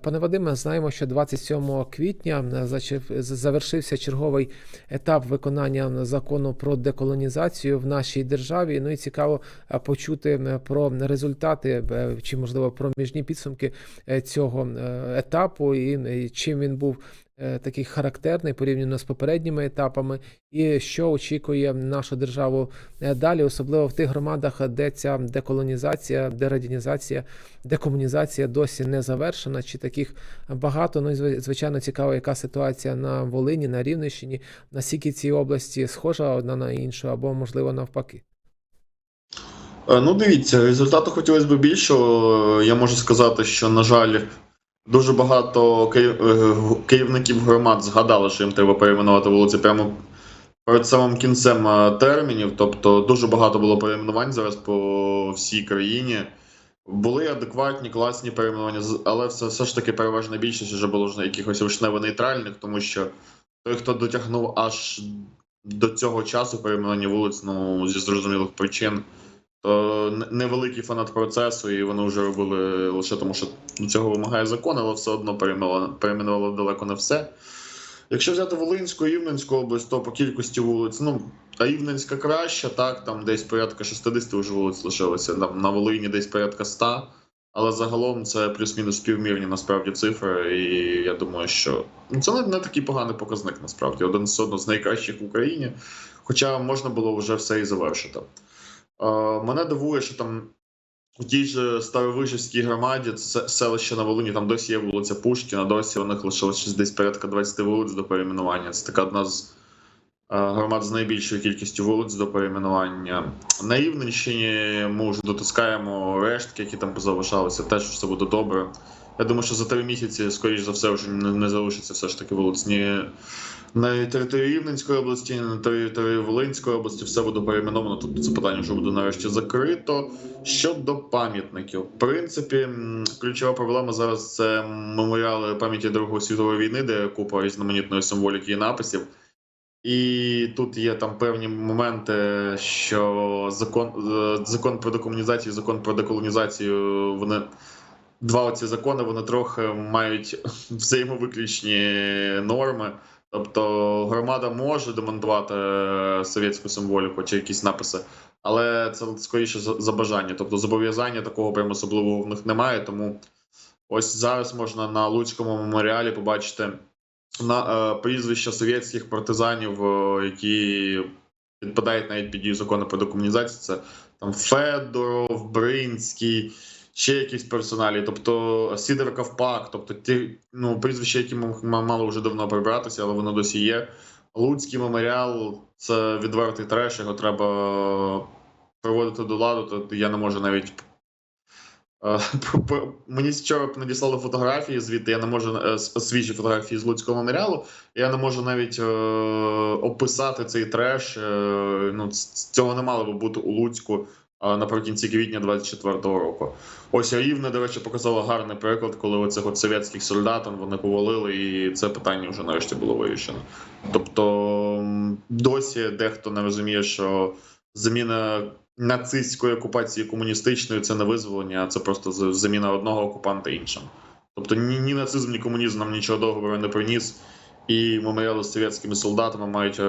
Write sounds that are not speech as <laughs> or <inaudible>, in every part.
Пане Вадиме, знаємо, що 27 квітня е, завершився черговий етап виконання закону про деколонізацію в нашій державі. Ну і цікаво е, почути е, про результати чи можливо проміжні підсумки е, цього етапу, і чим він був такий характерний порівняно з попередніми етапами, і що очікує нашу державу е, далі, особливо в тих громадах, де ця деколонізація, дерадянізація, декомунізація досі не завершена, чи таких багато. Ну і звичайно цікаво, яка ситуація на Волині, на Рівненщині, наскільки ці області схожа одна на іншу, або можливо навпаки. Е, Ну, дивіться, результату хотілося б більшого. Я можу сказати, що, на жаль, дуже багато е, керівників громад згадали, що їм треба перейменувати вулиці прямо перед самим кінцем е, термінів. Тобто дуже багато було перейменувань зараз по всій країні. Були адекватні, класні перейменування, але все, все ж таки переважна більшість вже було ж якихось вишнево-нейтральних, тому що той, хто дотягнув аж до цього часу перейменування вулиць, ну, зі зрозумілих причин, невеликий фанат процесу, і вони вже робили лише тому, що цього вимагає закон, але все одно перейменували, далеко не все. Якщо взяти Волинську і Рівненську область, то по кількості вулиць, ну, а Рівненська краща, так, там десь порядка 60 вже вулиць лишилося, там на Волині десь порядка 100, але загалом це плюс-мінус співмірні насправді цифри, і я думаю, що ну, це не, не такий поганий показник, насправді. Один з одного з найкращих в Україні, хоча можна було вже все і завершити. Е, Мене дивує, що там у тій же Старовижівській громаді, це селище на Волині, там досі є вулиця Пушкіна, досі у них лишилось десь порядка 20 вулиць до перейменування. Це така одна з е, громад з найбільшою кількістю вулиць до перейменування. На Рівненщині ми вже дотискаємо рештки, які там залишалися, теж все буде добре. Я думаю, що за три місяці, скоріш за все, вже не, залишиться все ж таки вулиць ні на території Рівненської області, на території Волинської області все буде перейменовано. Тобто це питання вже буде нарешті закрито. Щодо пам'ятників, в принципі, ключова проблема зараз це меморіали пам'яті Другої світової війни, де купа різноманітної символіки і написів. І тут є там певні моменти, що закон, е, закон про декомунізацію, закон про деколонізацію, вони два оці закони вони трохи мають <laughs> взаємовиключні норми. Тобто громада може демонтувати е, совєтську символіку чи якісь написи, але це скоріше за бажання. Тобто зобов'язання такого прямо особливого в них немає. Тому ось зараз можна на Луцькому меморіалі побачити на е, прізвища совєтських партизанів, е, які підпадають навіть під дію закону про декомунізацію. Це там Федоров, Бринський, ще якісь персоналі, тобто Сідор Ковпак, тобто ті ну, прізвища, які м- м- вже давно прибратися, але воно досі є. Луцький меморіал це відвертий треш, його треба приводити до ладу, то я не можу навіть. Е, <laughs> Мені вчора надіслали фотографії звідти, я не можу е, свіжі фотографії з Луцького меморіалу. Я не можу навіть е, описати цей треш. Ну, цього не мало би бути у Луцьку наприкінці квітня 24-го року. Ось Рівне, до речі, показало гарний приклад, коли оцих от совєтських солдатів вони повалили, і це питання вже нарешті було вирішено. Тобто досі дехто не розуміє, що заміна нацистської окупації комуністичною це не визволення, а це просто заміна одного окупанта іншим. Тобто ні, ні нацизм, ні комунізм нам нічого доброго не приніс. І меморіали з совєтськими солдатами мають е,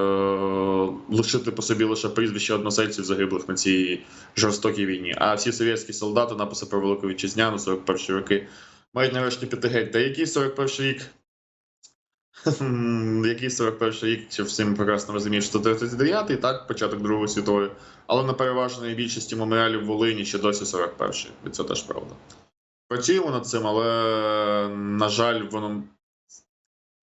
лишити по собі лише прізвища односельців загиблих на цій жорстокій війні. А всі совєтські солдати, написи про Велику Вітчизняну, 41 роки, мають нарешті піти геть. Та який 41 рік? Який 41 рік, чи всім прекрасно розумієш, 139-й, так, початок Другої світової, але на переважної більшості меморіалів в Волині ще досі 41-й, і це теж правда. Працюємо над цим, але, на жаль, воно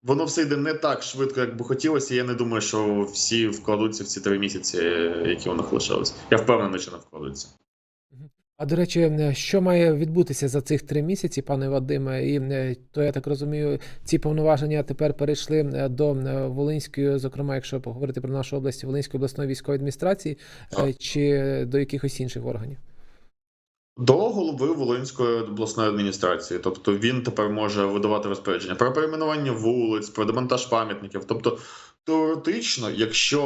Воно все йде не так швидко, як би хотілося. Я не думаю, що всі вкладуться в ці три місяці, які у них лишились. Я впевнений, що не вкладуться. А до речі, що має відбутися за цих три місяці, пане Вадиме? І то я так розумію, ці повноваження тепер перейшли до Волинської, зокрема, якщо поговорити про нашу область, Волинської обласної військової адміністрації, е, чи до якихось інших органів? До голови Волинської обласної адміністрації, тобто він тепер може видавати розпорядження про перейменування вулиць, про демонтаж пам'ятників. Тобто, теоретично, якщо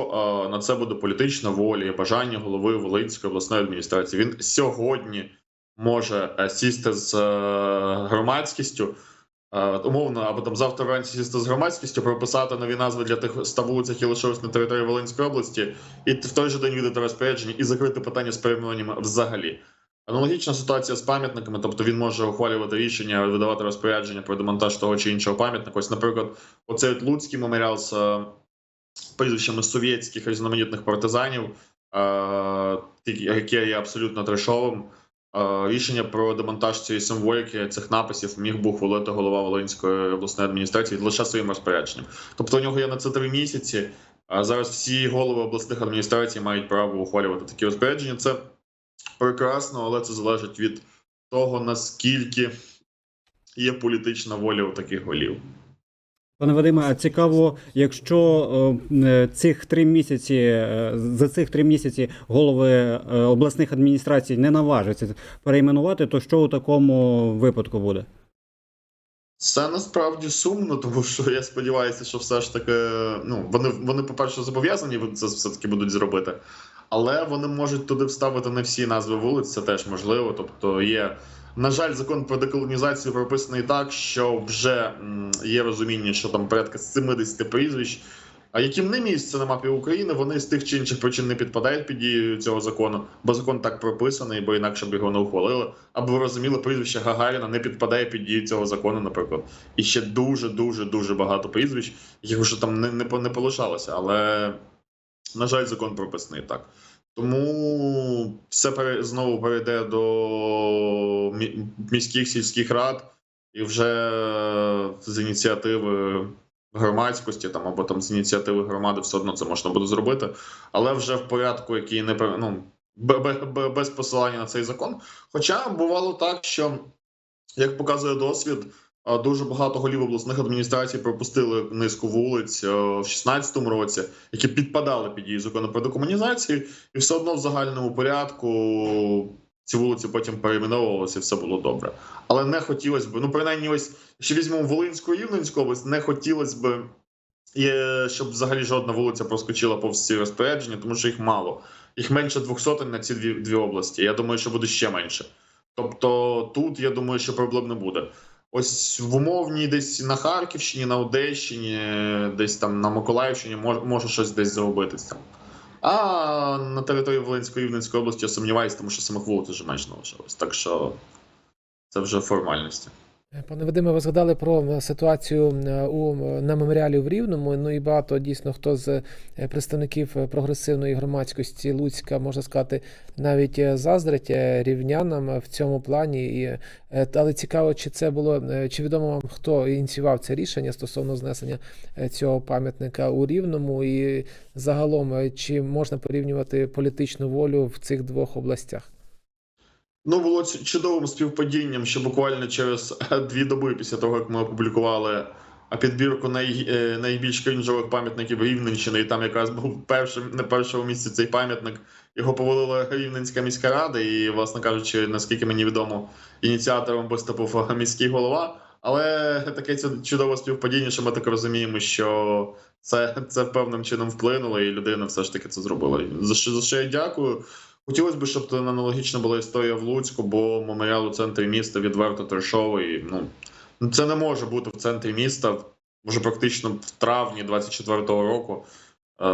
е, на це буде політична воля і бажання голови Волинської обласної адміністрації, він сьогодні може е, сісти з е, громадськістю умовно, або там завтра вранці сісти з громадськістю, прописати нові назви для тих 100 вулиць, які лишились на території Волинської області, і в той же день видати розпорядження і закрити питання з перейменуванням взагалі. Аналогічна ситуація з пам'ятниками, тобто він може ухвалювати рішення, видавати розпорядження про демонтаж того чи іншого пам'ятника. Ось, наприклад, оцей от Луцький меморіал з е, прізвищами совєтських різноманітних партизанів, е, яке є абсолютно трешовим. Е, Рішення про демонтаж цієї символіки цих написів міг би ухвалити голова Волинської обласної адміністрації лише своїм розпорядженням. Тобто у нього є на це три місяці. А зараз всі голови обласних адміністрацій мають право ухвалювати такі розпорядження. Це прекрасно, але це залежить від того, наскільки є політична воля у таких голів. Пане Вадиме, а цікаво, якщо е, цих три місяці е, за цих три місяці голови е, обласних адміністрацій не наважаться перейменувати, то що у такому випадку буде? Це насправді сумно, тому що я сподіваюся, що все ж таки, ну вони, вони по-перше, зобов'язані це все-таки будуть зробити, але вони можуть туди вставити не всі назви вулиць, це теж можливо. Тобто є, на жаль, закон про деколонізацію прописаний так, що вже є розуміння, що там порядка 70 прізвищ. А яким не місце на мапі України, вони з тих чи інших причин не підпадають під дію цього закону, бо закон так прописаний, бо інакше б його не ухвалили. Або ви розуміли, прізвище Гагаріна не підпадає під дію цього закону, наприклад. І ще дуже, дуже, дуже багато прізвищ, яких вже там не, не, не полишалося. Але, на жаль, закон прописаний так. Тому все знову перейде до міських сільських рад, і вже з ініціативи громадськості там або там з ініціативи громади все одно це можна буде зробити, але вже в порядку, який не ну, бе- бе- бе- без посилання на цей закон. Хоча бувало так, що як показує досвід, дуже багато голів обласних адміністрацій пропустили низку вулиць в 16-му році, які підпадали під дію закону про декомунізацію, і все одно в загальному порядку ці вулиці потім перейменовувалися, і все було добре. Але не хотілося б, ну принаймні, ось якщо візьмемо Волинську і Рівненську область, не хотілося б, е, щоб взагалі жодна вулиця проскочила повз ці розпорядження, тому що їх мало. Їх менше двох сотень на ці дві, дві області. Я думаю, що буде ще менше. Тобто тут я думаю, що проблем не буде. Ось в умовній десь на Харківщині, на Одещині, десь там на Миколаївщині може, може щось десь заробитися. А на території Волинської Рівненської області я сумніваюся, тому що самих вулиць вже менше налишилось. Так що це вже формальності. Пане Вадиме, ви згадали про е, ситуацію е, у на меморіалі в Рівному. Ну і багато дійсно хто з е, представників е, прогресивної громадськості Луцька можна сказати, навіть е, заздрить е, рівнянам е, в цьому плані. І, е, але цікаво, чи це було е, чи відомо вам, хто ініціював це рішення стосовно знесення е, цього пам'ятника у Рівному, і загалом е, чи можна порівнювати політичну волю в цих двох областях? Ну, було чудовим співпадінням, що буквально через е, дві доби після того, як ми опублікували підбірку най, е, найбільш крінжових пам'ятників Рівненщини, і там якраз був першим на першому місці цей пам'ятник. Його повалила Рівненська міська рада, і, власне кажучи, наскільки мені відомо, ініціатором виступив е, міський голова. Але таке це чудове співпадіння, що ми так розуміємо, що це, це певним чином вплинуло, і людина все ж таки це зробила. За що за що я дякую. Хотілося б, щоб то аналогічна була історія в Луцьку, бо меморіал у центрі міста відверто трешовий. Ну це не може бути в центрі міста, може практично в травні 24-го року. Е,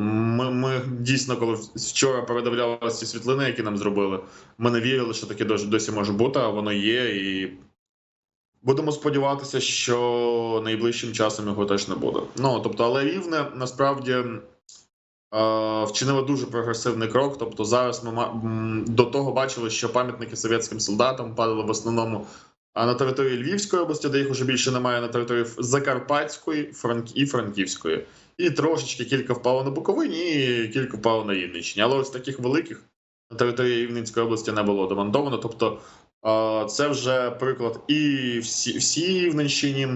Ми, ми дійсно, коли вчора передивлялися ці світлини, які нам зробили, ми не вірили, що таке досі- може бути, а воно є. І будемо сподіватися, що найближчим часом його теж не буде. Ну тобто, але рівне насправді вчинили дуже прогресивний крок. Тобто, зараз ми до того бачили, що пам'ятники совєтським солдатам падали в основному на території Львівської області, де їх уже більше немає, на території Закарпатської і Франківської. І трошечки кілька впало на Буковині, і кілька впало на Рівненщині. Але ось таких великих на території Рівненської області не було демонтовано. Тобто це вже приклад і всі, всі Рівненщині,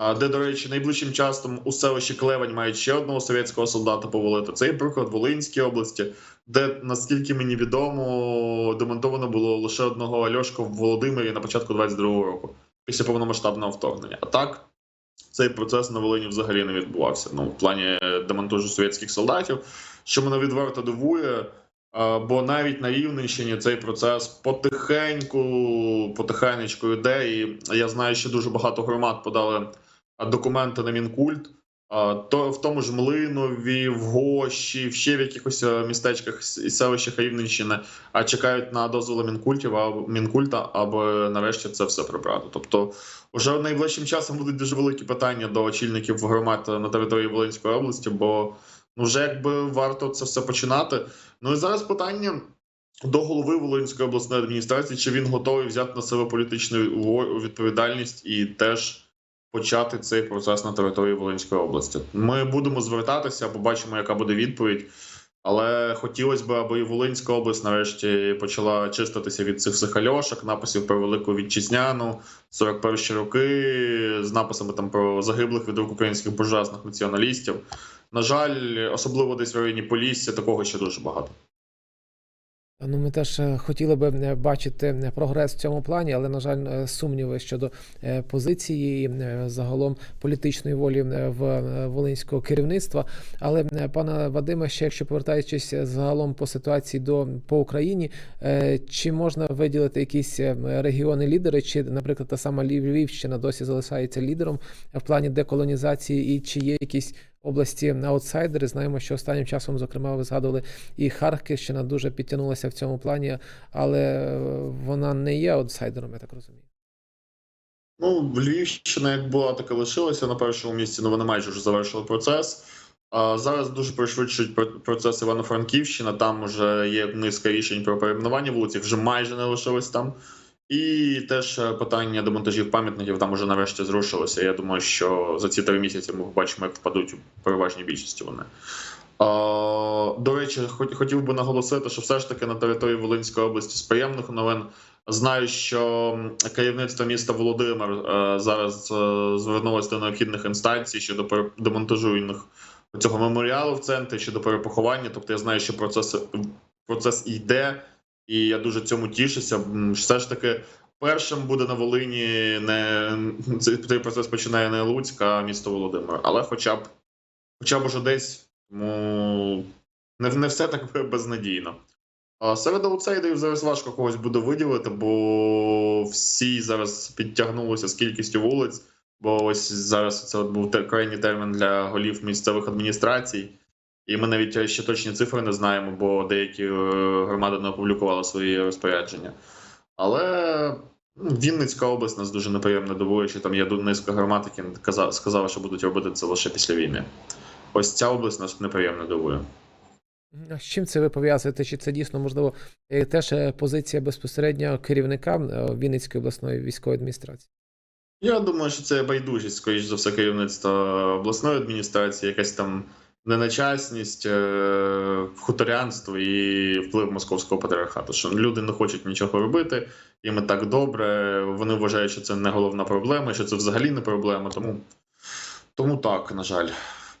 де, до речі, найближчим часом у селищі Клевень мають ще одного совєтського солдата повалити. Це і приклад Волинській області, де, наскільки мені відомо, демонтовано було лише одного Альошка в Володимирі на початку 22-го року, після повномасштабного вторгнення. А так, цей процес на Волині взагалі не відбувався. Ну, в плані демонтажу совєтських солдатів, що мене відверто дивує. Е, Бо навіть на Рівненщині цей процес потихеньку, потихенечку йде. І я знаю, що дуже багато громад подали е, документи на Мінкульт. То в тому ж Млинові, в Гощі, в ще в якихось е, містечках і селищах Рівненщини, а чекають на дозволи Мінкультів або Мінкульта, аби нарешті це все прибрати. Тобто, вже найближчим часом будуть дуже великі питання до очільників громад на території Волинської області, бо ну вже якби варто це все починати. Ну і зараз питання. До голови Волинської обласної адміністрації, чи він готовий взяти на себе політичну відповідальність і теж почати цей процес на території Волинської області. Ми будемо звертатися, побачимо, яка буде відповідь. Але хотілося б, аби і Волинська область нарешті почала чиститися від цих всіх альошок, написів про велику вітчизняну, 41 роки, з написами там про загиблих від рук українських буржуазних націоналістів. На жаль, особливо десь в районі Полісся, такого ще дуже багато. Ну, ми теж е, хотіли би е, бачити е, прогрес в цьому плані, але, на жаль, е, сумніви щодо е, позиції і е, загалом політичної волі е, в е, волинського керівництва. Але е, пане Вадиме, ще якщо повертаючись е, загалом по ситуації до по Україні, е, чи можна виділити якісь е, регіони лідери, чи, наприклад, та сама Львівщина досі залишається лідером в плані деколонізації, і чи є якісь області аутсайдери? Знаємо, що останнім часом, зокрема, ви згадували і Харківщина дуже підтягнулася в цьому плані, але е, вона не є аутсайдером, я так розумію. Ну, Львівщина як була, так і лишилася на першому місці, але вони майже вже завершили процес. А зараз дуже пришвидшують пр- процес Івано-Франківщина. Там вже є низка рішень про перейменування вулиці, вже майже не лишилось там. І теж е, питання демонтажів пам'ятників там уже нарешті зрушилося. Я думаю, що за ці три місяці ми побачимо, як впадуть у переважній більшості вони. До речі, хот- хотів би наголосити, що все ж таки на території Волинської області з приємних новин Знаю, що керівництво міста Володимир е, зараз е, звернулося до необхідних інстанцій щодо демонтажу цього меморіалу в центрі щодо перепоховання. Тобто я знаю, що процес, процес йде, і я дуже цьому тішуся. Все ж таки, першим буде на Волині не цей, процес починає не Луцьк, а місто Володимир. Але хоча б хоча б уже десь тому не, не все так <laughs> безнадійно. А серед аутсайдерів зараз важко когось буде виділити, бо всі зараз підтягнулися з кількістю вулиць. Бо ось зараз це от був крайній термін для голів місцевих адміністрацій, і ми навіть ще точні цифри не знаємо, бо деякі е, громади не опублікували свої розпорядження. Але ну, Вінницька область нас дуже неприємно дивує, що там є низка громад, які каза- сказали, що будуть робити це лише після війни. Ось ця область нас неприємно дивує. А з чим це ви пов'язуєте? Чи це дійсно можливо е, теж е, позиція безпосередньо керівника е, Вінницької обласної військової адміністрації? Я думаю, що це байдужість, скоріш за все, керівництва обласної адміністрації, якась там неначасність, е, хуторянство і вплив московського патріархату. Що люди не хочуть нічого робити, їм і так добре. Вони вважають, що це не головна проблема, що це взагалі не проблема. Тому, тому так, на жаль.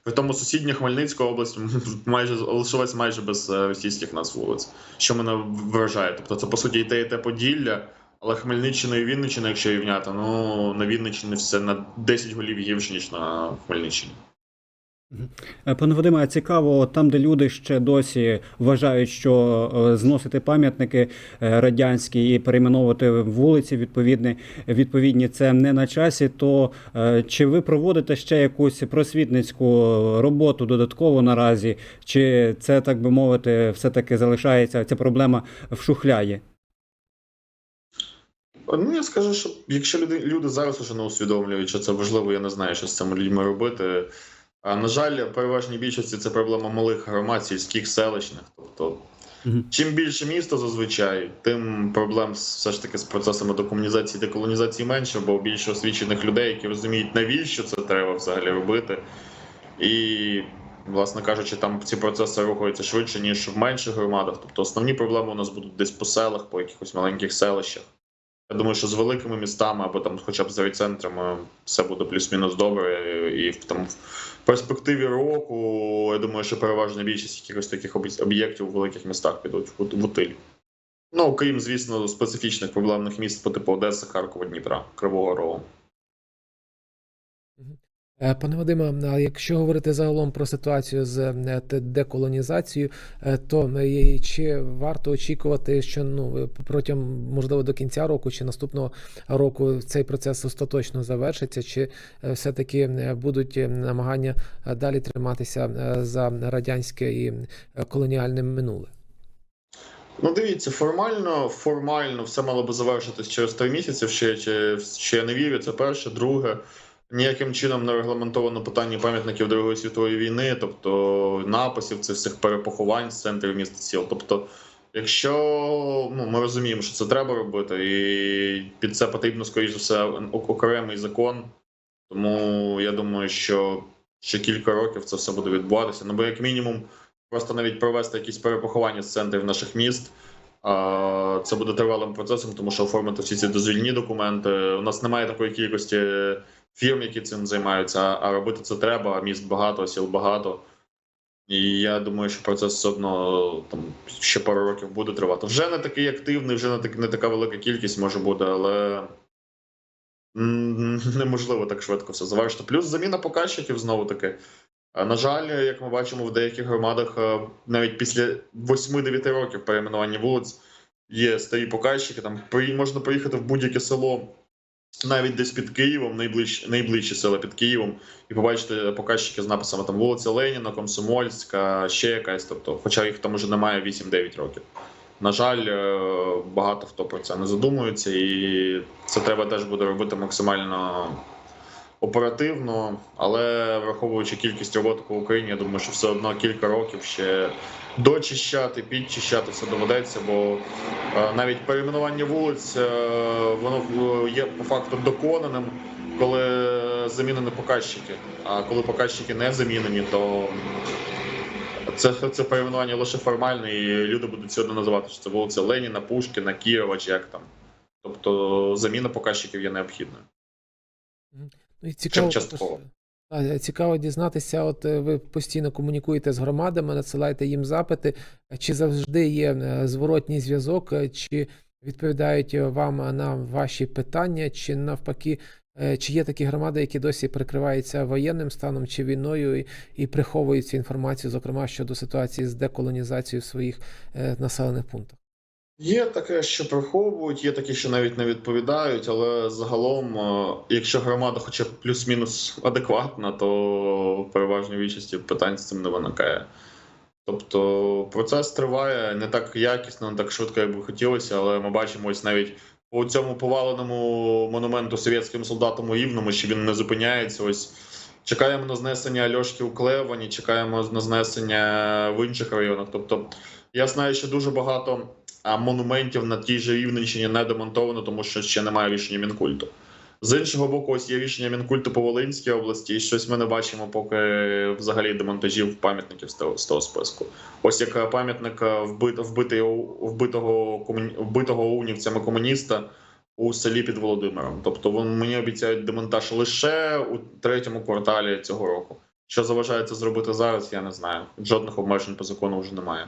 При тому сусідня Хмельницька область <laughs> майже лишилась майже без е, російських назв вулиць, що мене вражає. Тобто, це по суті і те, і те Поділля. Але Хмельниччина і Вінниччина, якщо рівняти, ну на Вінниччині все на 10 голів гірше, ніж на Хмельниччині. Е, Пане Вадиме, цікаво, там, де люди ще досі вважають, що е, зносити пам'ятники е, радянські і перейменовувати вулиці відповідні, відповідні це не на часі. То чи ви проводите ще якусь просвітницьку роботу додатково наразі? Чи це так би мовити, все таки залишається ця проблема в шухляї? Ну я скажу, що якщо люди, люди зараз вже не усвідомлюють, що це важливо, я не знаю, що з цими людьми робити. А на жаль, переважній більшості це проблема малих громад, сільських селищних. Тобто, Мгм. чим більше місто зазвичай, тим проблем все ж таки з процесами декомунізації, деколонізації менше, бо більше освічених людей, які розуміють, навіщо це треба взагалі робити. І, власне кажучи, там ці процеси рухаються швидше, ніж в менших громадах. Тобто основні проблеми у нас будуть десь по селах, по якихось маленьких селищах. Я думаю, що з великими містами або там, хоча б з райцентрами, все буде плюс-мінус добре. І там в перспективі року я думаю, що переважна більшість якихось таких об'єктів у великих містах підуть в утиль. Ну, окрім, звісно, специфічних проблемних міст по типу Одеси, Харкова, Дніпра, Кривого Рогу. Е, Пане Вадиме, якщо говорити загалом про ситуацію з е, деколонізацією, е, то чи варто очікувати, що ну протягом можливо до кінця року чи наступного року цей процес остаточно завершиться, чи все-таки будуть намагання далі триматися за радянське і колоніальне минуле? Ну, дивіться, формально, формально все мало би завершитись через три місяці. Ще, ще, ще не вірю. Це перше, друге. Ніяким чином не регламентовано питання пам'ятників Другої світової війни, тобто написів цих всіх перепоховань з центрів міст сіл. Тобто, якщо ну, ми розуміємо, що це треба робити, і під це потрібно, скоріш за все, окремий закон. Тому я думаю, що ще кілька років це все буде відбуватися. Ну, бо як мінімум, просто навіть провести якісь перепоховання з центрів наших міст. Це буде тривалим процесом, тому що оформити всі ці дозвільні документи. У нас немає такої кількості фірм, які цим займаються, а робити це треба. Міст багато, сіл багато. І я думаю, що процес все одно там ще пару років буде тривати. Вже не такий активний, вже не, так, не така велика кількість може бути, але <laughs> неможливо так швидко все завершити. Плюс заміна показчиків знову таки. На жаль, як ми бачимо в деяких громадах, навіть після 8-9 років перейменування вулиць є старі показчики. Там можна приїхати в будь-яке село, навіть десь під Києвом, найближче, найближче села під Києвом, і побачити показчики з написами там вулиця Леніна, Комсомольська, ще якась. Тобто, хоча їх там уже немає 8-9 років. На жаль, е, багато хто про це не задумується, і це треба теж буде робити максимально оперативно, але враховуючи кількість роботи по Україні, я думаю, що все одно кілька років ще дочищати, підчищати все доведеться, бо е, навіть перейменування вулиць е, воно є по факту доконаним, коли замінені показчики. А коли показчики не замінені, то це, це перейменування лише формальне, і люди будуть сьогодні називати, що це вулиця Леніна, Пушкіна, Кірова чи як там. Тобто заміна показчиків є необхідною. Ну і цікаво, Чим частково. Е, цікаво дізнатися. От е, ви постійно комунікуєте з громадами, надсилаєте їм запити. Чи завжди є е, зворотній зв'язок, чи відповідають вам на ваші питання, чи навпаки, чи є такі громади, які досі прикриваються воєнним станом чи війною і, і приховують цю інформацію, зокрема щодо ситуації з деколонізацією в своїх населених пунктах? Є таке, що приховують, є такі, що навіть не відповідають, але загалом, е, якщо громада хоча б плюс-мінус адекватна, то в переважній більшості питань з цим не виникає. Тобто процес триває не так якісно, не так швидко, як би хотілося, але ми бачимо ось навіть по цьому поваленому монументу совєтським солдатам у Рівному, що він не зупиняється. Ось чекаємо на знесення Альошки у Клевані, чекаємо на знесення в інших районах. Тобто, я знаю, що дуже багато монументів на тій же Рівненщині не демонтовано, тому що ще немає рішення Мінкульту. З іншого боку, ось є рішення Мінкульту по Волинській області, і щось ми не бачимо поки взагалі демонтажів пам'ятників з того, списку. Ось як пам'ятник е, вбит, вбитого, вбитого унівцями комуніста у селі під Володимиром. Тобто вони мені обіцяють демонтаж лише у третьому кварталі цього року. Що заважає це зробити зараз, я не знаю. Жодних обмежень по закону вже немає.